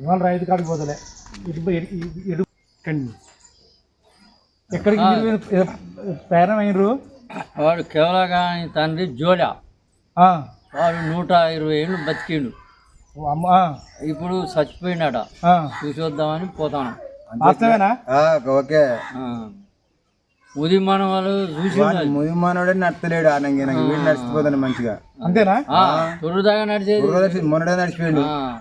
ఇవాళ రైతు కాడికి పోతలే. ఇటు ఇటు- కండి ఎక్కడికి మీరు ఏ- ప్రయాణం అయినరు? వాడు కేవలగాని తండ్రి జోడా. ఆ, వాడు నూట ఇరవై ఏళ్ళు బతికిండు. ఇప్పుడు చచ్చిపోయినాడ. చూసొద్దామని పోతాను. ఓకే. ఉదయం మన వాళ్ళు చూసి ముయ్యమానోడే నడతలేడు ఆనంగి నడిచిపోతాను మంచిగా. అంతేనా? తొలి దాకా నడిచేది. మొన్నడే నడిచిపోయాడు. ఆ.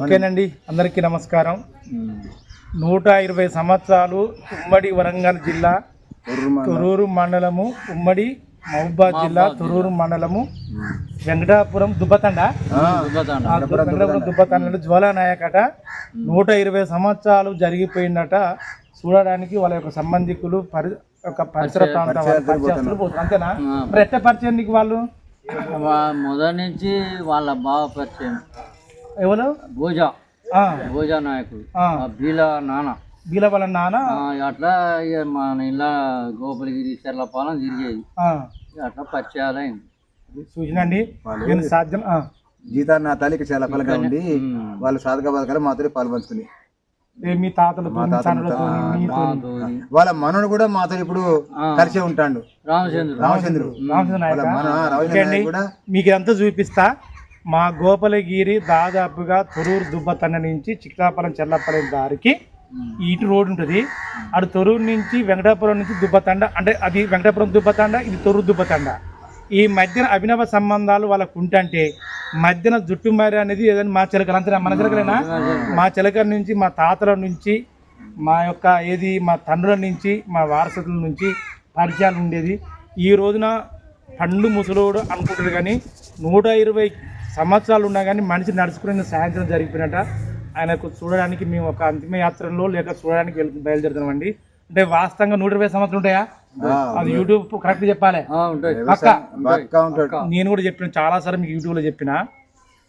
ఓకేనండి. అందరికీ నమస్కారం. నూట ఇరవై సంవత్సరాలు ఉమ్మడి వరంగల్ జిల్లా. తొరూరు మండలము ఉమ్మడి మహబూబాద్ జిల్లా తొరూరు మండలము. వెంకటాపురం దుబ్బతండ. వెంకటాపురం దుబ్బతండలో జ్వాలానాయకట. నూట ఇరవై సంవత్సరాలు జరిగిపోయిందట. చూడడానికి వాళ్ళ యొక్క సంబంధికులు పరి ఒక పరిసర. అంతేనా? మరి ఎట్ట పరిచయం నీకు వాళ్ళు? మొదటి నుంచి వాళ్ళ బావ పరిచయం. ఎవరు? భోజా. భోజా నాయకుడు. బీల నాన్న. వీళ్ళ వాళ్ళ నాన్న అట్లా ఇక మన ఇలా గోపాలగిరి చెర్లపాలెం తిరిగేది. అట్లా పరిచయాలైంది చూసినండి నేను సాధ్యం? జీతాన్ని నా తల్లికి చాలా పలక ఉండి వాళ్ళు సాధక పథకాలు మాతో పాల్పంచుకుని ఏ మీ తాతలతో మీతో వాళ్ళ మనోడు కూడా మాతో ఇప్పుడు కలిసే ఉంటాడు. రామచంద్రుడు. రామచంద్రుడు. రామచంద్ర కూడా మీకు ఇదంతా చూపిస్తా. మా గోపాలగిరి దాదాపుగా తొరూరు దుబ్బతండ నుంచి చిక్కాపురం చెల్లపల్లి దారికి ఇటు రోడ్ ఉంటుంది. అటు తొరూరు నుంచి వెంకటాపురం నుంచి దుబ్బతండ అంటే అది వెంకటాపురం దుబ్బతండ ఇది తొరూరు దుబ్బతండ ఈ మధ్యన అభినవ సంబంధాలు వాళ్ళకు ఉంటంటే మధ్యన జుట్టు మారి అనేది ఏదైనా మా చిలకలు అంతేనా? మన చిలకలేనా? మా చిలకల నుంచి మా తాతల నుంచి మా యొక్క ఏది మా తండ్రుల నుంచి మా వారసతుల నుంచి పరిచయాలు ఉండేది. ఈ రోజున పండు ముసలోడు అనుకుంటారు కానీ నూట ఇరవై సంవత్సరాలు ఉన్నా కానీ మనిషి నడుచుకునే సాయంత్రం జరిగిపోయినట్ట ఆయనకు చూడడానికి మేము ఒక అంతిమ యాత్రలో లేక చూడడానికి వెళ్తు బయలుదేరుతామండి అంటే వాస్తవంగా నూట ఇరవై సంవత్సరాలు ఉంటాయా? అది యూట్యూబ్ కరెక్ట్ చెప్పాలి. ఆ, ఉంటాయి. పక్క? పక్కా ఉంటాడు. నేను కూడా చెప్పిన చాలాసార్లు మీకు యూట్యూబ్లో చెప్పిన.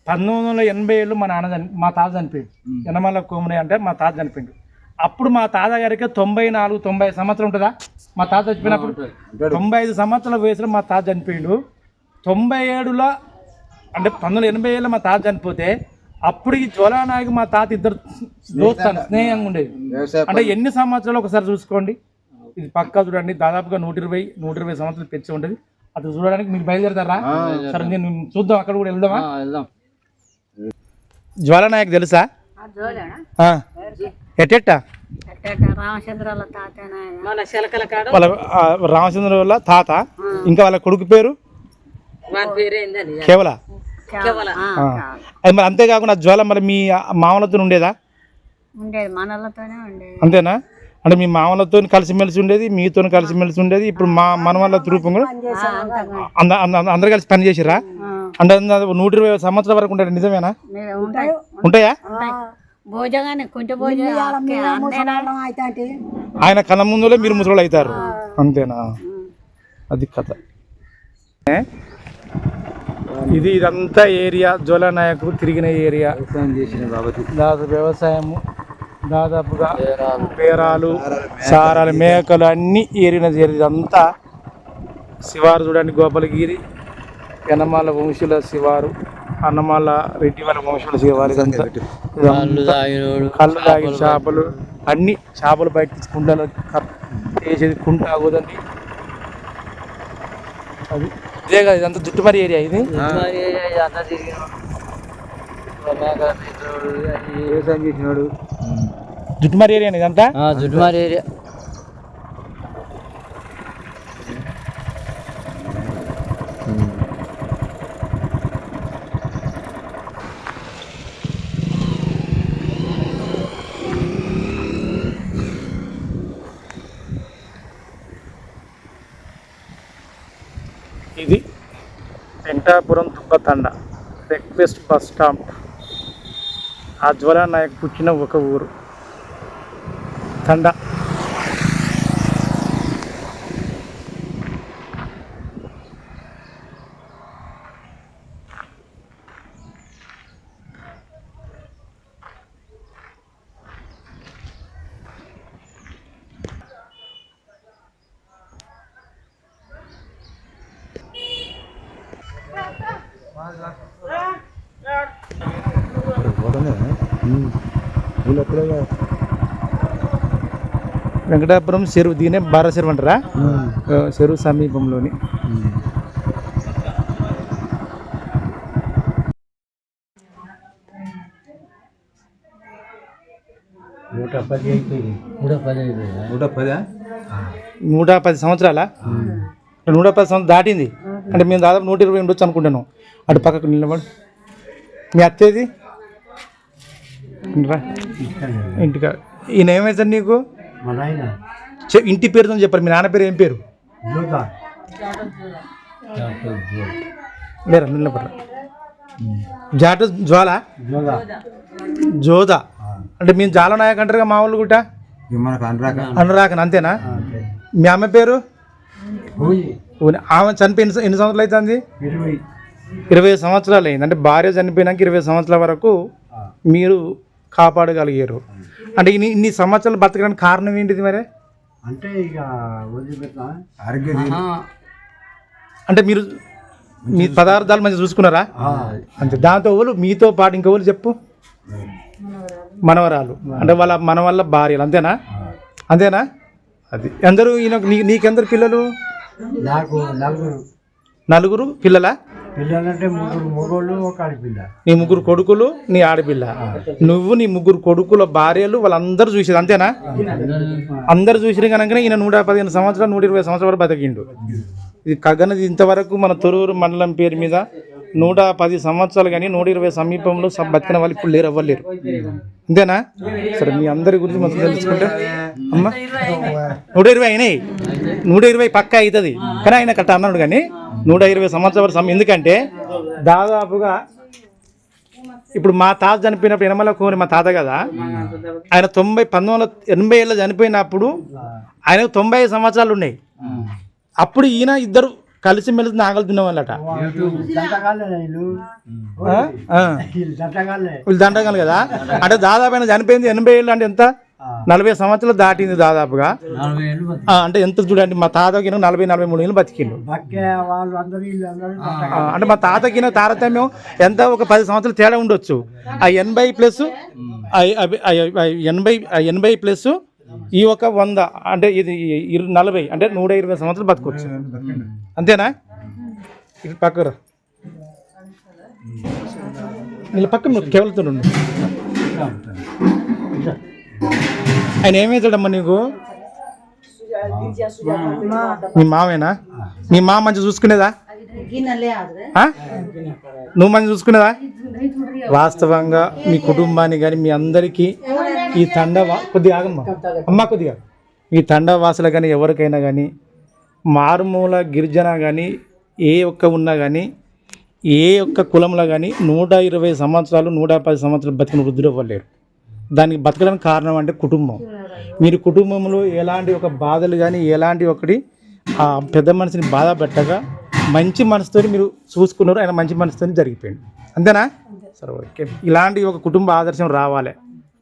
పంతొమ్మిది వందల ఎనభై ఏళ్ళు మా నాన్న చని మా తాత చనిపోయింది యనమల కోమని అంటే మా తాత చనిపోయింది అప్పుడు మా తాత గారికి తొంభై నాలుగు తొంభై సంవత్సరం ఉంటుందా? మా తాత చచ్చిపోయినప్పుడు తొంభై ఐదు సంవత్సరాల వయసులో మా తాత చనిపోయిండు. తొంభై ఏడులో అంటే పంతొమ్మిది వందల ఎనభై ఏళ్ళలో మా తాత చనిపోతే అప్పటికి జ్వలానాయకు మా తాత ఇద్దరు దోస్తాను స్నేహంగా ఉండేది. అంటే ఎన్ని సంవత్సరాలు ఒకసారి చూసుకోండి. ఇది పక్కా చూడండి. దాదాపుగా నూట ఇరవై నూట ఇరవై సంవత్సరాలు పెంచి ఉంటుంది. అది చూడడానికి మీకు బయలుదేరతారా? సరే నేను చూద్దాం అక్కడ కూడా వెళ్దామా? ఆ, వెళ్దాం. జ్వాలనాయక్ తెలుసా? ఆ. ఎట్టెట్ట? రామచంద్ర వాళ్ళ తాత. ఇంకా వాళ్ళ కొడుకు పేరు? కేవల. అది మరి అంతేకాకుండా జ్వాల మరి మీ మామలతో ఉండేదా? అంతేనా? అంటే మీ మామలతో కలిసిమెలిసి ఉండేది మీతో కలిసిమెలిసి ఉండేది ఇప్పుడు మా మన వాళ్ళ రూపం కూడా అంద అంద- అందరు కలిసి పని చేసిరా అంటే నూట ఇరవై సంవత్సరాల వరకు ఉంటాడు నిజమేనా? ఉంటాయి. ఉంటాయా? భోజగానే కొంచెం భోజ ఆయన కళ్ళ ముందులో మీరు ముసలు అవుతారు. అంతేనా? అది కథ? ఇది ఇదంతా ఏరియా జోలా నాయకుడు తిరిగిన ఏరియా. చేసిన బాబతి. దాదాపు వ్యవసాయము దాదాపుగా పేరాలు. సారాలు మేకలు అన్ని ఏరిన ఇదంతా శివారు చూడండి గోపాలగిరి యనమాల వంశుల శివారు అన్నమాల రెడ్డి వాళ్ళ వంశుల శివారు ఇదంతా. కళ్ళు ఇదంతా తాగినోడు కళ్ళు తాగి చేపలు అన్ని చేపలు బయట తీసి కుండలో వేసేది కుంట ఆగుదండి. అది ఇదే కదా ఇదంతా జుట్టుమరి ఏరియా ఇది? జుట్టుమరి ఏరియా ఇదంతా? ఆ, జుట్టుమారి ఏరియా ఇది వెంకటాపురం రిక్వెస్ట్ బస్ స్టాప్ ఆ నాయక్ పుట్టిన ఒక ఊరు. తండ. వెంకటాపురం చెరువు దీనే బార చెరువు అంటారా చెరువు సమీపంలోని. నూట పది అయిపోయింది నూట పది అయిపోయింది నూట పదా? నూట పది సంవత్సరాల? నూట పది సంవత్సరం దాటింది. అంటే మేము దాదాపు నూట ఇరవై ఉండొచ్చు అనుకుంటాను. అటు పక్కకు నిలబడు. మీ అత్తేది ఇంటికా. ఈయన ఏమైతుంది నీకు? ఇంటి పేరుతో చెప్పారు. మీ నాన్న పేరు ఏం పేరు? లేరా నిలబడరా. జాట జ్వాల? జోదా. అంటే మేము జాల నాయక్ అంటారుగా మా వాళ్ళు గుట్ట? అనురాకన్ అంతేనా? మీ అమ్మ పేరు? ఆమె చనిపోయి ఎన్ని సంవత్సరాలు అవుతుంది ఇరవై. సంవత్సరాలు అయింది. అంటే భార్య చనిపోయినాక ఇరవై సంవత్సరాల వరకు మీరు కాపాడగలిగారు. అంటే ఇన్ని ఇన్ని సంవత్సరాలు బతకడానికి కారణం ఏంటిది మరి? అంటే ఇక వదిలిపెట్టా ఆరోగ్యం లేదు. అంటే మీరు మీ పదార్థాలు మంచిగా చూసుకున్నారా? అంతే దాంతో ఎవరు మీతో పాటు ఇంకెవరు చెప్పు. మనవరాలు. అంటే వాళ్ళ మన వల్ల భార్యలు అంతేనా? అంతేనా? అది. అందరూ ఈయన నీ- నీకెందరు పిల్లలు? నాకు నలుగురు. నలుగురు పిల్లలా? పిల్లలంటే ముగ్గురు మగోళ్ళు ఒక ఆడపిల్ల. నీ ముగ్గురు కొడుకులు నీ ఆడపిల్ల. నువ్వు నీ ముగ్గురు కొడుకుల భార్యలు వాళ్ళందరూ చూసేది అంతేనా? అందరు చూసిన కనుక ఈయన నూట పదిహేను సంవత్సరాలు నూట ఇరవై సంవత్సరాల బతికిండు. ఇది కగనది ఇంతవరకు మన తొరూరు మండలం పేరు మీద నూట పది సంవత్సరాలు కానీ నూట ఇరవై సమీపంలో స- బతికిన వాళ్ళు ఇప్పుడు లేరు అవ్వలేరు అంతేనా సరే మీ అందరి గురించి మొత్తం తెలుసుకుంటే. అమ్మా నూట ఇరవై అయినాయి. నూట ఇరవై పక్క అవుతుంది. కానీ ఆయన కట్ట అన్నాడు కానీ నూట ఇరవై సంవత్సరాల సమయం ఎందుకంటే దాదాపుగా ఇప్పుడు మా తాత చనిపోయినప్పుడు ఎనమల కోరి మా తాత కదా ఆయన తొంభై పంతొమ్మిది వందల ఎనభై ఏళ్ళు చనిపోయినప్పుడు ఆయనకు తొంభై ఐదు సంవత్సరాలు ఉన్నాయి. అప్పుడు ఈయన ఇద్దరు కలిసి మెలిసి నాగలు తినేవాళ్ళట. వీళ్ళు దండగాలు కదా? అంటే దాదాపు ఆయన చనిపోయింది ఎనభై ఏళ్ళు అంటే ఎంత? నలభై సంవత్సరాలు దాటింది దాదాపుగా. అంటే ఎంత చూడండి మా తాతకి నలభై నలభై మూడు ఏళ్ళు బతికిండు. అంటే మా తాతకి తారతమ్యం ఎంత ఒక పది సంవత్సరాలు తేడా ఉండొచ్చు. ఆ ఎనభై ప్లస్ ఎనభై ఎనభై ప్లస్ ఈ ఒక వంద అంటే ఇది ఇరు నలభై అంటే నూట ఇరవై సంవత్సరాలు బతకొచ్చు. అంతేనా? ఇటు పక్కరా వీళ్ళ పక్క నువ్వు కేవలతో ఆయన ఏమవుతాడమ్మా నీకు? మీ మావేనా మీ మామ మంచిగా చూసుకునేదా? నువ్వు మంచి చూసుకునేదా? వాస్తవంగా మీ కుటుంబాన్ని కానీ మీ అందరికీ ఈ తండ వా- కొద్దిగా ఆగమ్మా. అమ్మా కొద్దిగా. ఈ తండ వాసులు కానీ ఎవరికైనా కానీ మారుమూల గిరిజన కానీ ఏ ఒక్క ఉన్నా కానీ ఏ ఒక్క కులంలో కానీ నూట ఇరవై సంవత్సరాలు నూట పది సంవత్సరాలు బతికిన వృద్ధులు అవ్వలేరు దానికి బతకడానికి కారణం అంటే కుటుంబం. మీరు కుటుంబంలో ఎలాంటి ఒక బాధలు కానీ ఎలాంటి ఒకటి ఆ పెద్ద మనిషిని బాధ పెట్టగా మంచి మనసుతో మీరు చూసుకున్నారు ఆయన మంచి మనసుతో జరిగిపోయింది అంతేనా? సరే ఓకే. ఇలాంటి ఒక కుటుంబ ఆదర్శం రావాలి.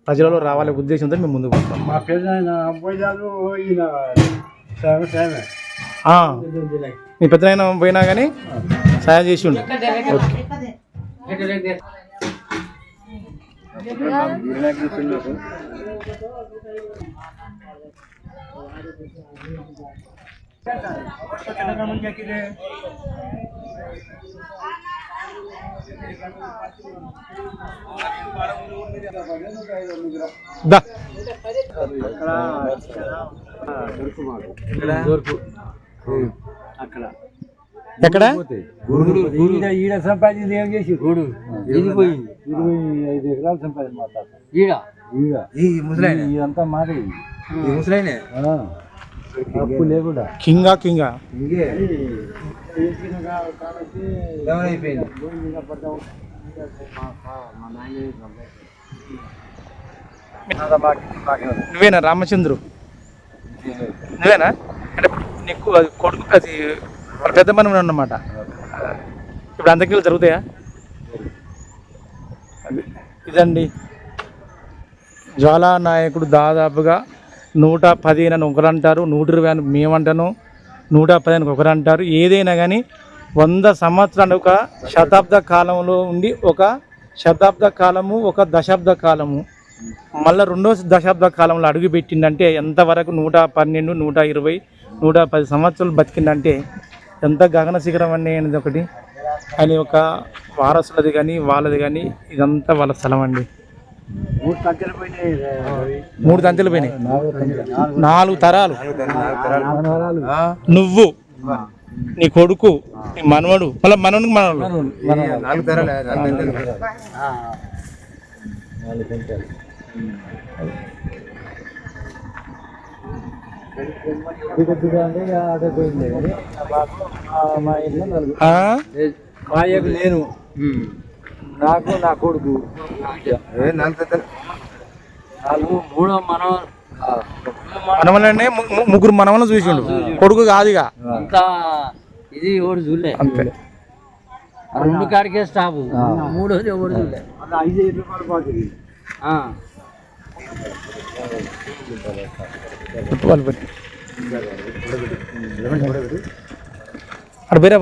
ప్రజలలో రావాలి ఉద్దేశంతో మేము ముందుకు పోతాం మా పెద్ద ఆయన మీ పెద్దనైనా పోయినా కానీ సాయం చేసి ఉండు ఓకే. అక్కడ ఎక్కడ? ఈడ ఈడ సంపాదించింది ఏం చేసి గూడు ఇది పోయింది ఇరవై ఐదు ఎకరాలు సంపాదించి మాట్లాడతాం ఈడ? ఈడ ఈ ముసలాయన? ఇదంతా మాదే. ఈ ముసలాయనే? కింగా కింగా. నువ్వేనా రామచంద్రు? నువ్వేనా? అంటే నీకు కొడుకు అది పెద్ద మనం అన్నమాట. ఇప్పుడు అందరికీ జరుగుతాయా? ఇదండి. జ్వాలా నాయకుడు దాదాపుగా నూట పదిహేను అని ఒకరు అంటారు నూట ఇరవై అని మేమంటాను నూట పదిహేను ఒకరు అంటారు ఏదైనా కానీ వంద సంవత్సరాలు ఒక శతాబ్ద కాలంలో ఉండి ఒక శతాబ్ద కాలము ఒక దశాబ్ద కాలము. మళ్ళీ రెండో దశాబ్ద కాలంలో అడుగుపెట్టిందంటే ఎంతవరకు నూట పన్నెండు నూట ఇరవై నూట పది సంవత్సరాలు బతికిందంటే ఎంత గగన శిఖరం అండి అనేది ఒకటి. అని ఒక వారసులది కానీ వాళ్ళది కానీ ఇదంతా వాళ్ళ స్థలం అండి. మూడు తంతెలు పోయినాయి నాలుగు తరాలు. నువ్వు నీ కొడుకు నీ మనవడు మళ్ళీ మనవడికి మనవడు. నాలుగు తరాలు మా అయ్యకు నేను. నాకు నా కొడుకు. నాలుగు మూడో మనం మనవలనే ముగ్గురు మనవలను చూసిండు. కొడుకు కాదుగా. అంతా ఇది ఎవడు చూడలే. అంతే. రెండు కాడికే స్టాప్. మూడోది ఎవడు చూడలే. ఐదు రూపాయలు ఆ. వాళ్ళు పెట్టి. అక్కడ ಬೇರೆ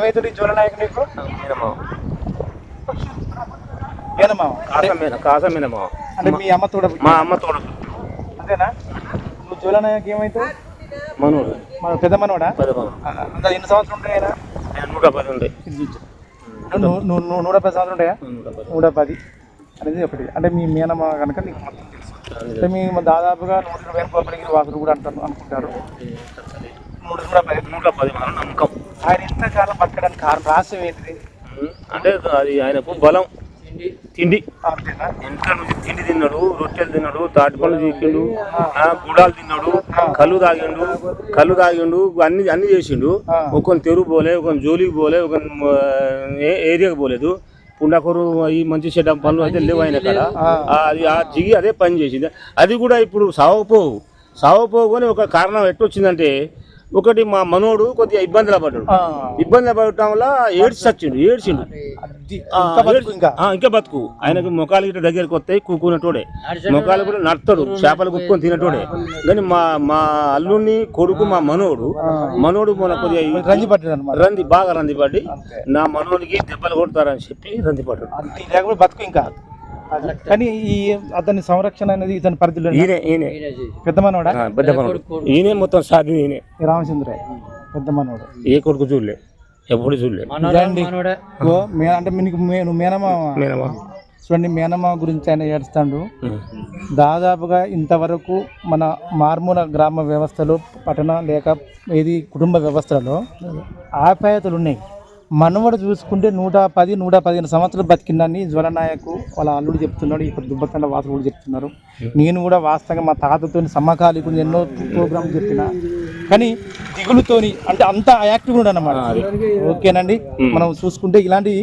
ఏమైతుంది జ్వర నాయకు నీకు ఏనమ్మా కాసమేనమ్మా అంటే మీ అమ్మ తోడ మా అమ్మ తోడ అంతేనా నువ్వు జ్వల నాయకు ఏమైతావు మనోడు మన పెద్ద మనవాడా పది మనం అంత ఎన్ని సంవత్సరాలు ఉంటాయి నూట పది ఉంది నువ్వు నూట పది సంవత్సరాలు ఉంటాయా నూట పది అనేది ఒకటి అంటే మీ మేనమ్మ కనుక నీకు మొత్తం తెలుసు అంటే మీ దాదాపుగా నూట ఇరవై కోపడిగిరి వాసులు కూడా అంటారు అనుకుంటారు నూట నూట పది నూట పది మనం నమ్మకం ఆయన ఎంతకాలం బతకడానికి కారణం? రహస్యం ఏంటిది? అంటే అది ఆయనకు బలం తిండి ఎంత నుంచి తిండి తిన్నాడు రొట్టెలు తిన్నాడు తాటి పళ్ళు చీకిండు ఆ, గుడాలు తిన్నాడు కళ్ళు తాగిండు కళ్ళు తాగిండు అన్ని అన్ని చేసిండు. ఒకరిని తెరుగు పోలే ఒకరిని జోలికి పోలే ఒక ఏరియాకి పోలేదు. పుండకూరు ఈ మంచి చెడ్డ పనులు అయితే లేవు ఆయన ఆ, అది ఆ జిగి అదే పని చేసింది. అది కూడా ఇప్పుడు సావపోవు. సావపోవు అని ఒక కారణం ఎట్టొచ్చిందంటే ఒకటి మా మనోడు కొద్దిగా ఇబ్బందులు పడ్డాడు. ఆ, ఇబ్బంది పడటం వల్ల ఏడ్చి చచ్చిండు ఏడ్చిండు. ఇంకా బతుకు ఇంకా. ఆ, ఇంకా బతుకు. ఆయనకు ముఖాలు గిట్ట దగ్గరికి వస్తాయి కూకునేటోడే ముఖాలు కూడా నడతాడు చేపలు కుక్కొని తినేటోడే. కానీ మా మా అల్లుని కొడుకు మా మనోడు మనోడు మన కొద్దిగా పట్టాడు అనమాట రంది బాగా రంది పడి నా మనోడికి దెబ్బలు కొడతారని చెప్పి రంది పడ్డాడు. లేకపోతే బతుకు ఇంకా. కానీ ఈ అతని సంరక్షణ అనేది ఇతని పరిధిలో ఈయనే ఈయనే. పెద్ద మనవాడా? పెద్ద మనోడు ఈయనే మొత్తం సాధి ఈయనే. ఈ రామచంద్రయ్య పెద్ద మనవాడు. ఏ కొడుకు చూడలే ఎప్పుడు చూడలే. అంటే మీకు మే- నువ్వు మేనమా? నేనమ్మా చూడండి మేనమా గురించి ఆయన ఏడుస్తాడు. దాదాపుగా ఇంతవరకు మన మారుమూల గ్రామ వ్యవస్థలో పట్టణ లేక ఇది కుటుంబ వ్యవస్థలలో ఆప్యాయతలు ఉన్నాయి. మనవడు చూసుకుంటే నూట పది నూట పదిహేను సంవత్సరాలు బతికిందని జ్వలనాయకు వాళ్ళ అల్లుడు చెప్తున్నాడు ఇప్పుడు దుబ్బతండ వాసులు కూడా చెప్తున్నారు. నేను కూడా వాస్తవంగా మా తాతతో సమకాలీకుని ఎన్నో ప్రోగ్రామ్స్ చెప్పిన. కానీ దిగులుతోని అంటే అంత యాక్టివ్ ఉన్నాడు అన్నమాట ఓకేనండి? మనం చూసుకుంటే ఇలాంటి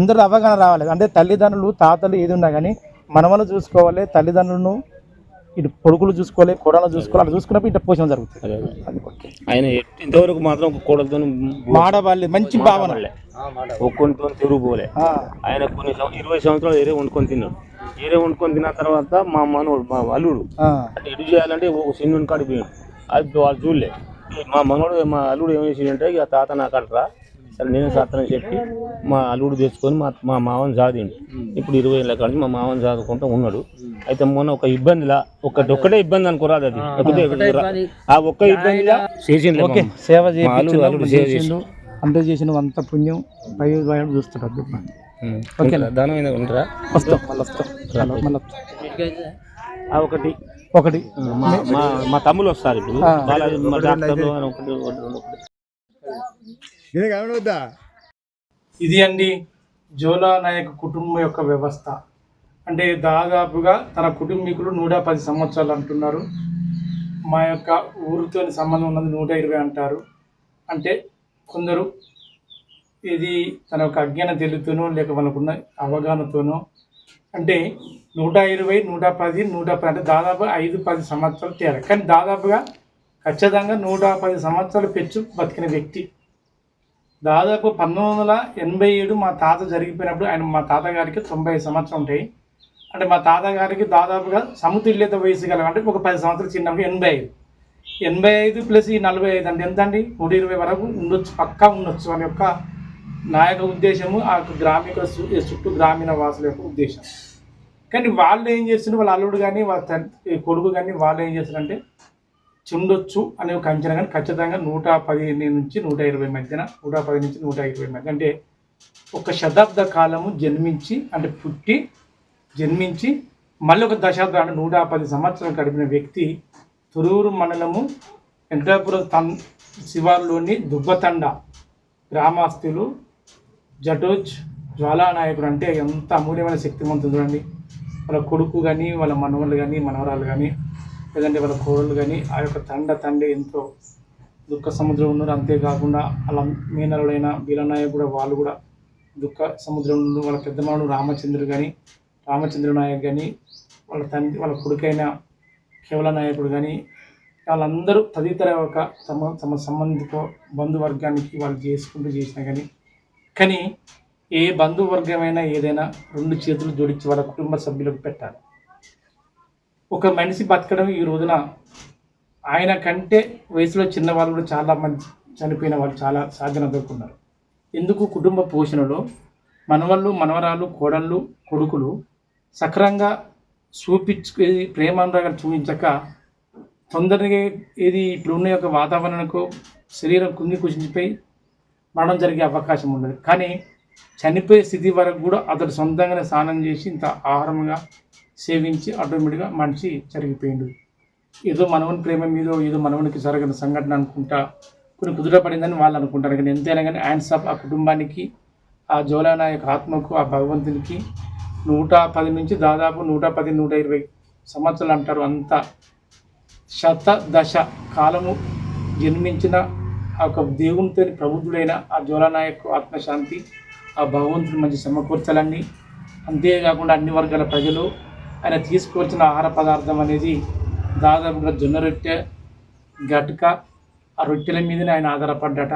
అందరూ అవగాహన రావాలి. అంటే తల్లిదండ్రులు తాతలు ఏది ఉన్నా కానీ మనవలు చూసుకోవాలి తల్లిదండ్రులను ఇటు కొడుకులు చూసుకోవాలి కొడలు చూసుకోవాలి అలా చూసుకున్నప్పుడు ఇట్లా పోషణ జరుగుతుంది. ఆయన ఇంతవరకు మాత్రం ఒక కోడలతో మాడవాళ్ళి మంచి భావన. ఒక్కొనితో తిరుగు పోలే. ఆ, ఆయన కొన్ని ఇరవై సంవత్సరాలు ఏరే వండుకొని తిన్నాడు. ఏరే వండుకొని తిన్న తర్వాత మా మనోడు మా అల్లుడు అంటే ఎటు చేయాలంటే ఒక చిన్న కాడికి పోయాడు. అది వాళ్ళు చూడలే. మా మనోడు మా అల్లుడు ఏం చేసిండంటే ఇక తాత నా కట్టరా సరే నేనే సాత్తనని చెప్పి మా అల్లుడు తెచ్చుకొని మా మా మావని సాదిండు. ఇప్పుడు ఇరవై ఏళ్ళ కాడి నుంచి మా మావని సాదుకుంటూ ఉన్నాడు. అయితే మొన్న ఒక ఇబ్బందిలా ఒకటి ఒక్కటే ఇబ్బంది అనుకోరాదు అది. ఒకటే ఆ ఒక్క ఇబ్బందిలా చేసిండు ఓకే సేవ చేసిండు. అంటే చేసిన అంత పుణ్యం పై వాడు చూస్తాడు ఓకే దానం అయినా ఉంటారా వస్తాం మళ్ళీ వస్తాం. మళ్ళీ ఆ ఒకటి. ఒకటి. మా తమ్ముళ్ళు వస్తారు ఇప్పుడు. బాలాజీ మా డాక్టర్లు అని ఒకటి. ఇది అండి జోలా నాయక్ కుటుంబం యొక్క వ్యవస్థ. అంటే దాదాపుగా తన కుటుంబీకులు నూట పది సంవత్సరాలు అంటున్నారు. మా యొక్క ఊరితో సంబంధం ఉన్నది నూట ఇరవై అంటారు. అంటే కొందరు ఇది తన యొక్క అజ్ఞాన తెలుగుతోనో లేక వాళ్ళకున్న అవగాహనతోనో అంటే నూట ఇరవై నూట పది నూట పది అంటే దాదాపు ఐదు పది సంవత్సరాలు తేడా. కానీ దాదాపుగా ఖచ్చితంగా నూట పది సంవత్సరాలు పెంచు బతికిన వ్యక్తి. దాదాపు పంతొమ్మిది వందల ఎనభై ఏడు మా తాత జరిగిపోయినప్పుడు ఆయన మా తాతగారికి తొంభై సంవత్సరం ఉంటాయి. అంటే మా తాతగారికి దాదాపుగా సమతుల్యత వయసు గల అంటే ఒక పది సంవత్సరాలు చిన్నప్పుడు ఎనభై ఐదు. ఎనభై ఐదు ప్లస్ ఈ నలభై ఐదు అంటే ఎంత అండి నూట ఇరవై వరకు ఉండొచ్చు పక్కా ఉండొచ్చు అని యొక్క నా యొక్క ఉద్దేశము ఆ యొక్క గ్రామీణ చుట్టూ గ్రామీణ వాసుల యొక్క ఉద్దేశం. కానీ వాళ్ళు ఏం చేస్తున్నారు? వాళ్ళ అల్లుడు కానీ వాళ్ళ కొడుకు కానీ వాళ్ళు ఏం చేస్తారంటే చుండొచ్చు అనే ఒక అంచనా కానీ ఖచ్చితంగా నూట పదిహేను నుంచి నూట ఇరవై మధ్యన నూట పది నుంచి నూట ఇరవై మధ్య అంటే ఒక శతాబ్ద కాలము జన్మించి అంటే పుట్టి జన్మించి మళ్ళీ ఒక దశాబ్దం అంటే నూట పది సంవత్సరాలు గడిపిన వ్యక్తి తురూరు మండలము వెంకటాపురం తన్ శివారులోని దుబ్బతండ గ్రామస్తులు జటోజ్ జ్వాలానాయకుడు అంటే ఎంత అమూల్యమైన శక్తివంతుడు చూడండి. వాళ్ళ కొడుకు కానీ వాళ్ళ మనవళ్ళు కానీ మనవరాలు కానీ లేదంటే వాళ్ళ కోడలు కానీ ఆ యొక్క తండ తండ్రి ఎంతో దుఃఖ సముద్రం ఉన్నారు. అంతేకాకుండా వాళ్ళ మీనరులైన వీరనాయ కూడా వాళ్ళు కూడా దుఃఖ సముద్రం ఉన్నారు. వాళ్ళ పెద్దమాడు రామచంద్రుడు కానీ రామచంద్ర నాయక్ కానీ వాళ్ళ తండ్రి వాళ్ళ కొడుకైన కేవల నాయకుడు కానీ వాళ్ళందరూ తదితర ఒక తమ తమ సంబంధిత బంధువర్గానికి వాళ్ళు చేసుకుంటూ చేసినా కానీ కానీ ఏ బంధువర్గమైనా ఏదైనా రెండు చేతులు జోడించి వాళ్ళ కుటుంబ సభ్యులకు పెట్టాలి. ఒక మనిషి బతకడం ఈ రోజున ఆయన కంటే వయసులో చిన్న వాళ్ళు కూడా చాలా మంది చనిపోయిన వాళ్ళు చాలా సాధన దొరుకున్నారు ఎందుకు? కుటుంబ పోషణలో మనవళ్ళు మనవరాలు కోడళ్ళు కొడుకులు సక్రంగా చూపించు ప్రేమానురాగాలు చూపించక తొందరగా ఇది ఇప్పుడున్న యొక్క వాతావరణకు శరీరం కుంగి కుచించిపోయి మరణం జరిగే అవకాశం ఉండదు కానీ చనిపోయే స్థితి వరకు కూడా అతడు సొంతంగానే స్నానం చేసి ఇంత ఆహారంగా సేవించి ఆటోమేటిక్గా మనిషి జరిగిపోయిండు ఏదో మనవని ప్రేమ మీద ఏదో మనవనికి జరగని సంఘటన అనుకుంటా కొన్ని కుదురపడిందని వాళ్ళు అనుకుంటారు. కానీ ఎంతైనా కానీ హ్యాండ్స్ ఆఫ్ ఆ కుటుంబానికి ఆ జోలానా యొక్క ఆత్మకు ఆ భగవంతునికి నూట పది నుంచి దాదాపు నూట పది నూట ఇరవై సంవత్సరాలు అంటారు అంత శత దశ కాలము జన్మించిన ఆ యొక్క దేవునితో ప్రబుద్ధుడైన ఆ జ్వలనాయకు ఆత్మశాంతి ఆ భగవంతుని మంచి సమకూర్చాలని అంతేకాకుండా అన్ని వర్గాల ప్రజలు ఆయన తీసుకువచ్చిన ఆహార పదార్థం అనేది దాదాపుగా జొన్న రొట్టె గట్క ఆ రొట్టెల మీదనే ఆయన ఆధారపడ్డట.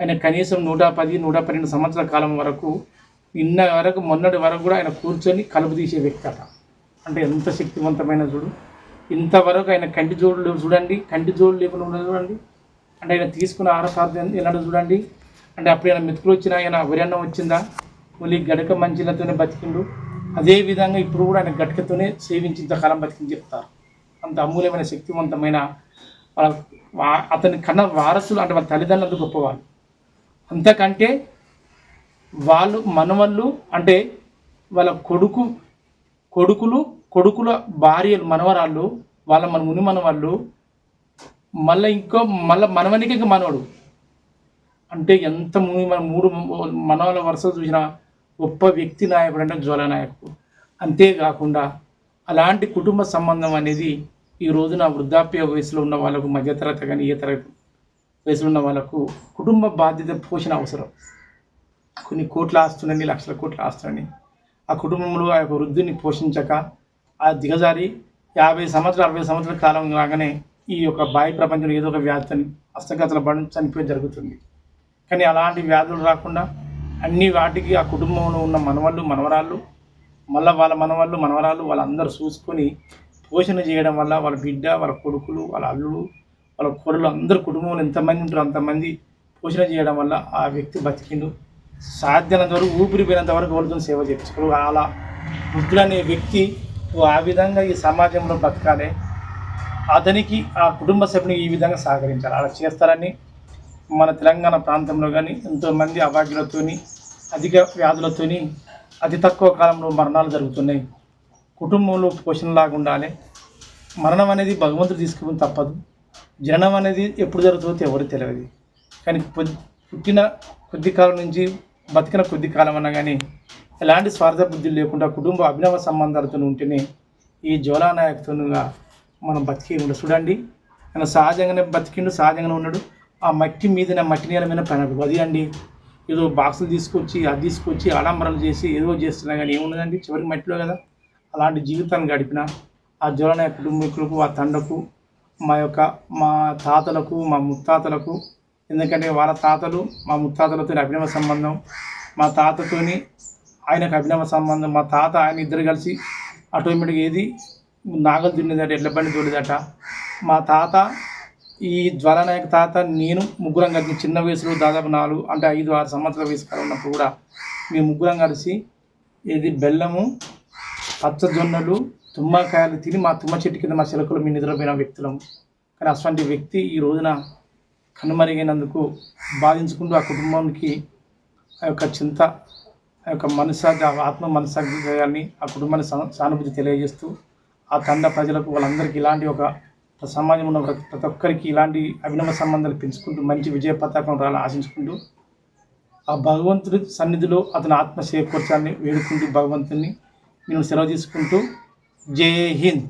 ఆయన కనీసం నూట పది నూట పన్నెండు సంవత్సరాల కాలం వరకు నిన్న వరకు మొన్నటి వరకు కూడా ఆయన కూర్చొని కలుపు తీసే వ్యక్తి అట. అంటే ఎంత శక్తివంతమైన చూడు. ఇంతవరకు ఆయన కంటి జోడులు చూడండి. కంటి జోడు లేకుండా ఉండదు చూడండి. అంటే ఆయన తీసుకున్న ఆహార పదార్థం ఎలాంటి చూడండి. అంటే అప్పుడు ఆయన మెతుకులు వచ్చినా ఆయన వరి అన్నం వచ్చిందా? మళ్ళీ గడక మంచిలతోనే బతికిండు. అదే విధంగా ఇప్పుడు కూడా ఆయన గట్కతోనే సేవించి ఇంతకాలం చెప్తారు. అంత అమూల్యమైన శక్తివంతమైన వాళ్ళ వా- అతని కన్న వారసులు అంటే వాళ్ళ తల్లిదండ్రులు గొప్పవాళ్ళు అంతకంటే వాళ్ళు మనవళ్ళు అంటే వాళ్ళ కొడుకు కొడుకులు కొడుకుల భార్యలు మనవరాళ్ళు వాళ్ళ మన ముని మనవాళ్ళు మళ్ళీ ఇంకో మళ్ళీ మనవనికి ఇంక మనవడు. అంటే ఎంత ముని మన మూడు మనవల వరుస చూసినా గొప్ప వ్యక్తి నాయకుడు అంటే జ్వల నాయకుడు అంతేకాకుండా అలాంటి కుటుంబ సంబంధం అనేది ఈ రోజున వృద్ధాప్య వయసులో ఉన్న వాళ్ళకు మధ్యతరగతి కానీ ఏ తరగతి వయసులో ఉన్న వాళ్ళకు కుటుంబ బాధ్యత పోషణ అవసరం. కొన్ని కోట్ల ఆస్తులని లక్షల కోట్ల ఆస్తులని ఆ కుటుంబంలో ఆ యొక్క వృద్ధుని పోషించక ఆ దిగజారి యాభై సంవత్సరాలు అరవై సంవత్సరాల కాలం రాగానే ఈ యొక్క బాయి ప్రపంచంలో ఏదో ఒక వ్యాధిని హస్తగతల పడి చనిపోయి జరుగుతుంది. కానీ అలాంటి వ్యాధులు రాకుండా అన్ని వాటికి ఆ కుటుంబంలో ఉన్న మనవళ్ళు మనవరాళ్ళు మళ్ళీ వాళ్ళ మనవళ్ళు మనవరాళ్ళు వాళ్ళందరూ చూసుకొని పోషణ చేయడం వల్ల వాళ్ళ బిడ్డ వాళ్ళ కొడుకులు వాళ్ళ అల్లుడు వాళ్ళ కూరలు అందరు కుటుంబంలో ఎంతమంది ఉంటారు అంతమంది పోషణ చేయడం వల్ల ఆ వ్యక్తి బతికిండు. సాధ్యమైనంత వరకు ఊపిరి పోయినంత వరకు వాళ్ళతో సేవ చేయించుకోరు అలా వృద్ధులు అనే వ్యక్తి ఆ విధంగా ఈ సమాజంలో బతకాలి. అతనికి ఆ కుటుంబ సభ్యుని ఈ విధంగా సహకరించాలి. అలా చేస్తారని మన తెలంగాణ ప్రాంతంలో కానీ ఎంతోమంది అవాగ్యులతోని అధిక వ్యాధులతోని అతి తక్కువ కాలంలో మరణాలు జరుగుతున్నాయి. కుటుంబంలో పోషణ లాగా ఉండాలి. మరణం అనేది భగవంతుడు తీసుకుని తప్పదు. జననం అనేది ఎప్పుడు జరుగుతుందో ఎవరు తెలియదు. కానీ పుట్టిన కొద్ది కాలం నుంచి బతికిన కొద్ది కాలం అన్నా కానీ ఎలాంటి స్వార్థ బుద్ధులు లేకుండా కుటుంబ అభినవ సంబంధాలతో ఉంటేనే ఈ జ్వలానాయకతోనుగా మనం బతికి ఉండదు చూడండి. ఆయన సహజంగానే బతికిండు సహజంగానే ఉన్నాడు. ఆ మట్టి మీద మట్టి నేల మీద పడినాడు అది అండి ఏదో బాక్సులు తీసుకొచ్చి అది తీసుకొచ్చి ఆడంబరాలు చేసి ఏదో చేస్తున్నా కానీ ఏమున్నదండి చివరికి మట్టిలో కదా. అలాంటి జీవితాన్ని గడిపిన ఆ జ్వలనాయ కుటుంబీకులకు ఆ తండకు మా యొక్క మా తాతలకు మా ముత్తాతలకు ఎందుకంటే వాళ్ళ తాతలు మా ముత్తాతలతో అభినవ సంబంధం మా తాతతోని ఆయనకు అభినవ సంబంధం మా తాత ఆయన ఇద్దరు కలిసి ఆటోమేటిక్గా ఏది నాగలు దున్నేదట ఎడ్ల బండి తోలేదట. మా తాత ఈ జ్వరనాయక తాత నేను ముగ్గురం కలిసి చిన్న వయసులో దాదాపు నాలుగు అంటే ఐదు ఆరు సంవత్సరాల వయసు కాలం ఉన్నప్పుడు కూడా మేము ముగ్గురం కలిసి ఇది బెల్లము పచ్చజొన్నలు తుమ్మకాయలు తిని మా తుమ్మ చెట్టు కింద మా చిలకలు మీ నిద్రపోయిన వ్యక్తులం. కానీ అటువంటి వ్యక్తి ఈ రోజున కనుమరుగైనందుకు బాధించుకుంటూ ఆ కుటుంబానికి ఆ యొక్క చింత ఆ యొక్క మనసాగి ఆత్మ మనసాగాన్ని ఆ కుటుంబాన్ని సానుభూతి తెలియజేస్తూ ఆ తండ ప్రజలకు వాళ్ళందరికీ ఇలాంటి ఒక సమాజంలో ఉన్న ప్రతి ఒక్కరికి ఇలాంటి అభినవ సంబంధాలు పెంచుకుంటూ మంచి విజయ పతాకం రాలని ఆశించుకుంటూ ఆ భగవంతుడి సన్నిధిలో అతని ఆత్మ చేకూర్చాలని వేడుకుంటూ భగవంతుని నేను సెలవు తీసుకుంటూ జై హింద్.